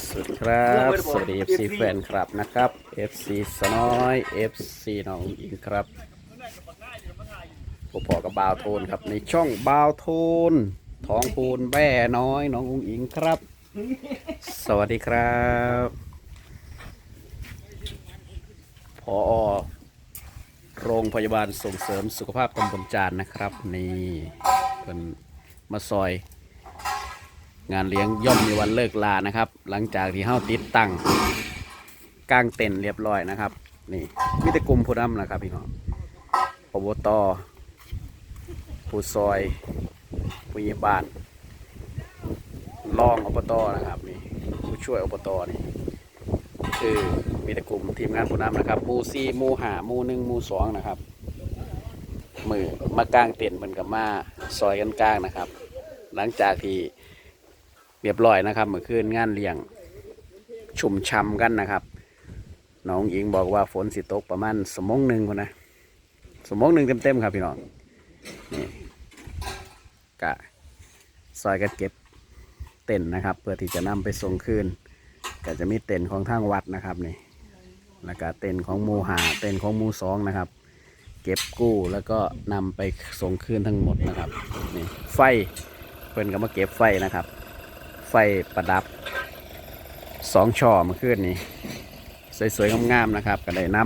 สวัสดีครับ สวัสดี FC แฟนครับนะครับ FC สน้อย FC น้องอิงครับผมพอกับบาวโทนครับในช่องบาวโทนท้องปูนแบ่น้อย น้องอุงอิงครับ สวัสดีครับพอโรงพยาบาลส่งเสริมสุขภาพตำบลจานนะครับ นี่เป็นมาซอย งานเลี้ยงย่อมมีวันเลิกลานะครับ หลังจากที่เฮาติดตั้งกลางเต็นเรียบร้อยนะครับ นี่มิตรกลุ่มผู้นำนะครับพี่น้องอบตผู้ซอยผู้ใหญ่บ้านรองอบตนะครับนี่ผู้ช่วยอบตนี่คือมีแต่กลุ่มทีมงานผู้นำนะครับมูซีมูหามูหนึ่งมูสองนะครับมือมากลางเต็นท์มันกับมาซอยกันกลางนะครับ หลังจากที่ เรียบร้อยนะครับเมื่อคืนงานเลี้ยงชุ่มช่ำกันนะครับน้องหญิงบอกว่าฝนสิตกประมาณสมงหนึ่งคนนะสมงหนึ่งเต็มๆครับพี่น้องนี่กะซอยกันเก็บเต็นนะครับ เพื่อที่จะนำไปส่งคืนก็จะมีเต็นของทางวัดนะครับนี่แล้วก็เต็นของมูหาเต็นของมูสองนะครับ เก็บกู้แล้วก็นำไปส่งคืนทั้งหมดนะครับนี่ไฟเพิ่นก็มาเก็บไฟนะครับ ไฟประดับสองช่อเมื่อคืนนี้ สวยๆงามๆนะครับ ก็ได้น้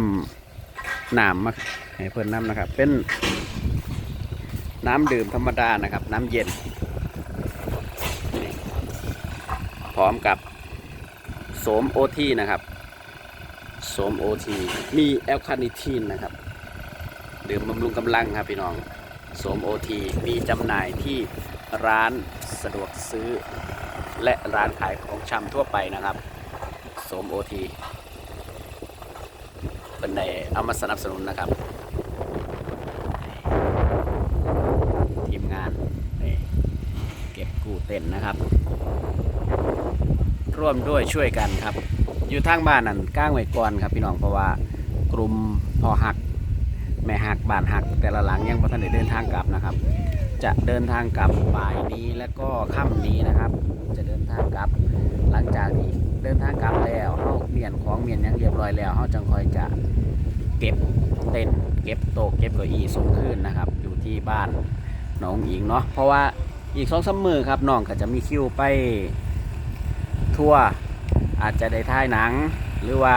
ำน้ำมาให้เพื่อนน้ำนะครับ เป็นน้ำดื่มธรรมดานะครับ น้ำเย็น พร้อมกับโสมโอทีนะครับโสมโอทีมีแอลคาเนิทีนนะครับ ดื่มบำรุงกำลังครับพี่น้องโสมโอทีมีจำหน่ายที่ร้านสะดวกซื้อ และร้านขายของชำทั่วไปนะครับสมโอทีเป็นในเอามาสนับสนุนนะครับ ทีมงานนี่เก็บกู้เต็นนะครับ ร่วมด้วยช่วยกันครับ อยู่ทางบ้านนั่นก้างไว้ก่อนครับพี่น้องเพราะว่ากลุ่มพอหัก แม่หักบ้านหัก แต่ละหลังยังพอท่านได้เดินทางกลับนะครับ จะเดินทางกลับบ่ายนี้และก็ค่ำนี้นะครับ จะเดินทางกลับ หลังจากที่เดินทางกลับแล้วเขาเปลี่ยนของเมียนยังเรียบร้อยแล้วเขาจังคอยจะเก็บเต็นเก็บโต๊ะเก็บเก้าอี้ส่งคืนนะครับ อยู่ที่บ้านน้องอิงเนาะเพราะว่าอีกสองสามมือครับน้องก็จะมีคิวไปทัวร์อาจจะได้ถ่ายหนัง หรือว่า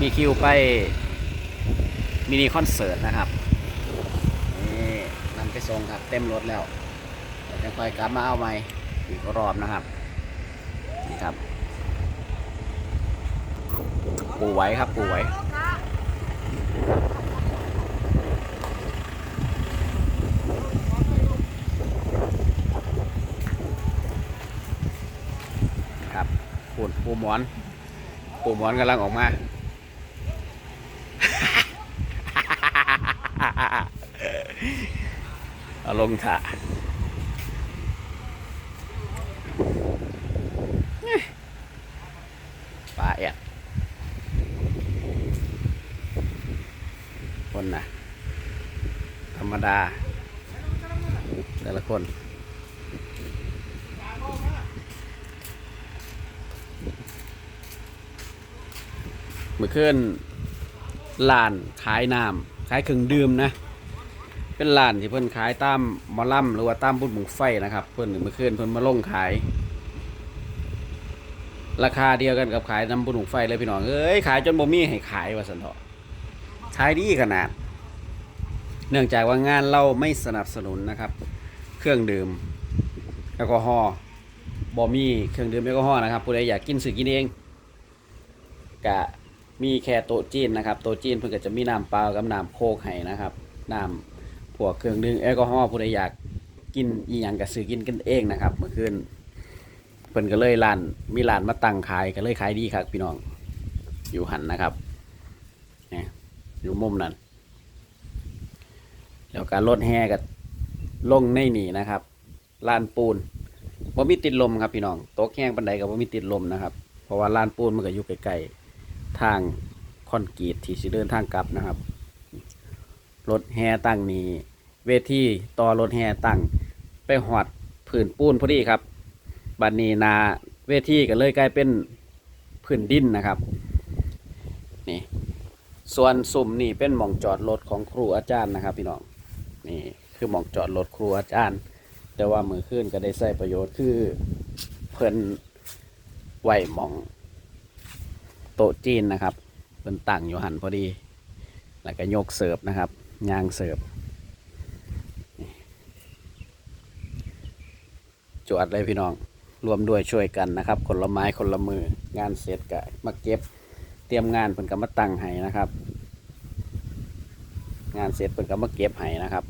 มีคิวไปมินิคอนเสิร์ตนะครับ ส่งครับ เต็มรถแล้วเดี๋ยวจะค่อยกลับมาเอาใหม่อีกรอบนะครับ นี่ครับ ปูไว้ครับปูไว้ครับปูปูหมอน ปูหมอนกำลังออกมา เอาลงถ่าปลาแอดคนนะธรรมดา แต่ละคนเมื่อคืนลานขายน้ำขายเครื่องดื่มนะ เป็นร้านที่เพิ่นขายตามมอลัมหรือว่าตามบุญบุงไฟนะครับ เพิ่นเมื่อคืนเพิ่นมาลงขาย ราคาเดียวกันกับขายน้ำบุญบุงไฟเลยพี่น้องเอ้ยขายจนบ่มีให้ขายว่าสันเถาะขายดีขนาด เนื่องจากว่างานเราไม่สนับสนุนนะครับ เครื่องดื่มแอลกอฮอล์บ่มีเครื่องดื่มแอลกอฮอล์นะครับผู้ใดอยากกินสื่อกินเองกะมีแค่โต๊ะจีนนะครับโต๊ะจีนเพิ่นก็จะมีน้ำเปล่ากับน้ำโคกให้นะครับน้ำ พวกเครื่องดื่มแอลกอฮอล์ผู้ใดอยากกินอีหยังก็ซื้อกินกันเองนะครับ เมื่อคืนเพิ่นก็เลยร้านมีร้านมาตั้งขายก็เลยขายดีครับ พี่น้อง อยู่หันนะครับนี่อยู่มุมนั้นแล้วการรถแห่ก็ลงในนี่นะครับลานปูนบ่มีติดลมครับพี่น้องโต๊ะแห้งปันไดก็บ่มีติดลมนะครับ เพราะว่าลานปูนมันก็อยู่ใกล้ๆทางคอนกรีตที่สิเดินทางกลับนะครับ รถแห่ตั้งนี้ เวทีต่อรถแห่ตั้ง ไปหอดผืนปูนพอดีครับ บัดนนี้นาเวทีก็เลยกลายเป็นพื้นดินนะครับนี่ส่วนสุ่มนี่เป็นหม่องจอดรถของครูอาจารย์นะครับ พี่น้องนี่คือหม่องจอดรถครูอาจารย์ แต่ว่ามือขึ้นก็ได้ใช้ประโยชน์คือเพิ่นไหวหม่องโต๊ะจีนนะครับเพิ่นตั้งอยู่หันพอดี แล้วก็ยกเสิร์ฟนะครับ ยางเสิร์ฟจวดเลยพี่น้องรวมด้วยช่วยกันนะครับคนละไม้คนละมืองานเสร็จก็มาเก็บ เตรียมงานเพิ่นก็มาตั้งให้นะครับ งานเสร็จเพิ่นก็มาเก็บให้นะครับ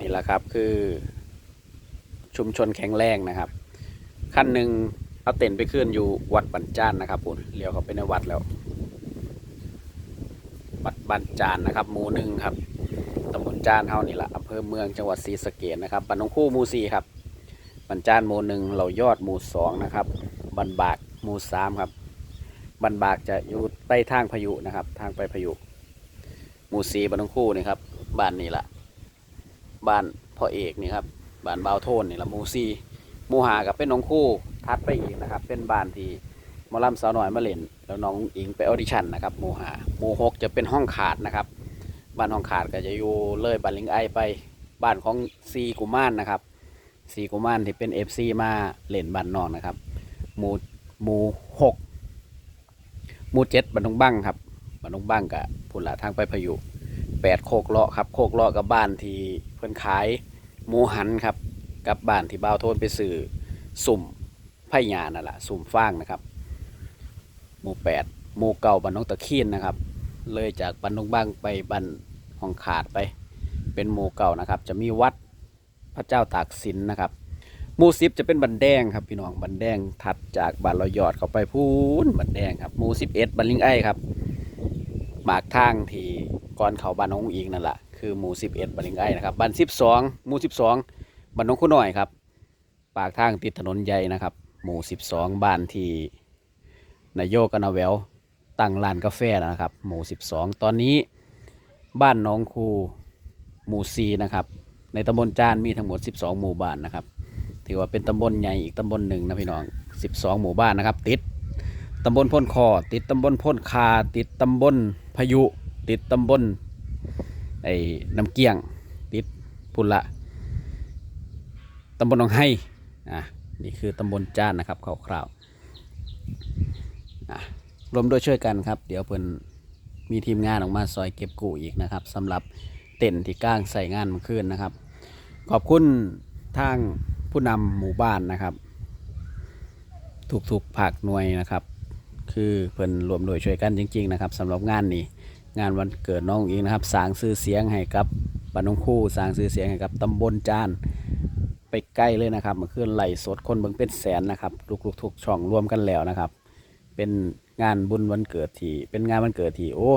นี่แหละครับคือชุมชนแข็งแรงนะครับขั้นหนึ่งเอาเต็นไปขึ้นอยู่วัดบันจ้านนะครับปุ่นเลี้ยวเขาไปในวัดแล้ว วัดบันจานนะครับหมู่หนึ่งครับตำบลจานเฮานี่แหละอำเภอเมืองจังหวัดศรีสะเกษนะครับบ้านหนองคู่หมู่สี่ครับบันจานหมู่หนึ่งเรายอดหมู่สองนะครับบันบากหมู่สามครับบันบากจะอยู่ใต้ทางพายุนะครับ ทางไปพายุหมู่สีบ้านหนองคู่นี่ครับบ้านนี่แหละบ้านพ่อเอกนี่ครับบ้านบ่าวโทนนี่แหละหมู่สี่หมู่หากับเป็นหน้องคู่ทัดไปอีกนะครับ เป็นบ้านที่ มอลำสาวน้อยมาเล่นแล้วน้องอิงไปออดิชั่นนะครับหมู่หาหมู่หกจะเป็นห้องขาดนะครับ บ้านห้องขาดก็จะอยู่เลยบ้านลิงไอไปบ้านของซีกุมานนะครับซีกุมานที่เป็นเอฟซีมาเล่นบ้านนอกนะครับหมู่หมู่หกหมู่เจ็ดบันทงบังครับบันทงบังกับผุนละทางไปพายุแปดโคกเลาะครับโคกเลาะกับบ้านที่เพิ่อนขายหมูหันครับกับบ้านที่บ่าวโทนไปสื่อสุ่มไผ่ยานั่นแหละสุ่มฟางนะครับ หมู่แปดหมู่เก่าบันน้องตะเคียนนะครับ เลยจากบันทงบังไปบันห้องขาดไป เป็นหมู่เก่านะครับ จะมีวัดพระเจ้าตากสินนะครับหมู่สิบจะเป็นบันแดงครับพี่น้องบันแดงถัดจากบ้านเรายอดเข้าไปพูนบันแดงครับหมู่สิบเอ็ดบันลิงไอ้ครับหมากทางที่ก่อนเขาบ้านน้องอิงนั่นแหละคือหมู่สิบเอ็ดบันลิงไอ้นะครับบ้านสิบสองหมู่สิบสองบ้านน้องคู่น้อยครับ ปากทางติดถนนใหญ่นะครับ หมู่สิบสองบ้านที่ นายโยกนาแววตั้งร้านกาแฟนะครับ หมู่สิบสองตอนนี้บ้านน้องคูหมู่ซีนะครับ ในตำบลจานมีทั้งหมด 12 หมู่บ้านนะครับ ถือว่าเป็นตำบลใหญ่อีกตำบลหนึ่งนะพี่น้อง 12 หมู่บ้านนะครับ ติดตำบลพ่นคอ ติดตำบลพ่นคา ติดตำบลพายุ ติดตำบลไอ้น้ำเกี้ยง ติดพุนละตำบลหนองไห้อะนี่คือตำบลจ้านนะครับคร่าวๆ รวมด้วยช่วยกันครับ เดี๋ยวเพิ่นมีทีมงานออกมาซอยเก็บกู้อีกนะครับสำหรับเต็นท์ที่ก้างใส่งานเมื่อคืนนะครับ ขอบคุณทางผู้นำหมู่บ้านนะครับทุกๆภาคหน่วยนะครับ คือเพิ่นรวมโดยช่วยกันจริง ๆ นะครับสำหรับงานนี้งานวันเกิดน้องอิงนะครับสร้างชื่อเสียงให้กับบ้านน้องคู่สร้างชื่อเสียงให้กับตำบลจานไปใกล้เลยนะครับเมื่อคืนไหลสดคนเบิ่งเป็นแสนนะครับทุกๆทุกช่องรวมกันแล้วนะครับ เป็นงานบุญวันเกิดที่เป็นงานวันเกิดที่โอ้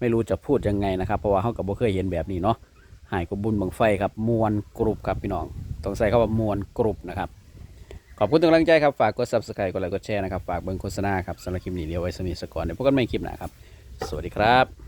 ไม่รู้จะพูดยังไงนะครับ เพราะว่าเขากับบ่เคยเห็นแบบนี้เนาะหายกบบุญบังไฟครับมวลกรุบครับพี่น้องต้องใส่คาว่ามวลกรุบนะครับ ขอบคุณทุกกำลังใจครับ ฝากกด subscribe กดไลค์กดแชร์นะครับ ฝากเบิ่งโฆษณาครับสำหรับคลิปนี้เดียวไว้สมีสกก่อนเดี๋ยวพบกันใหม่คลิปหน้าครับ สวัสดีครับ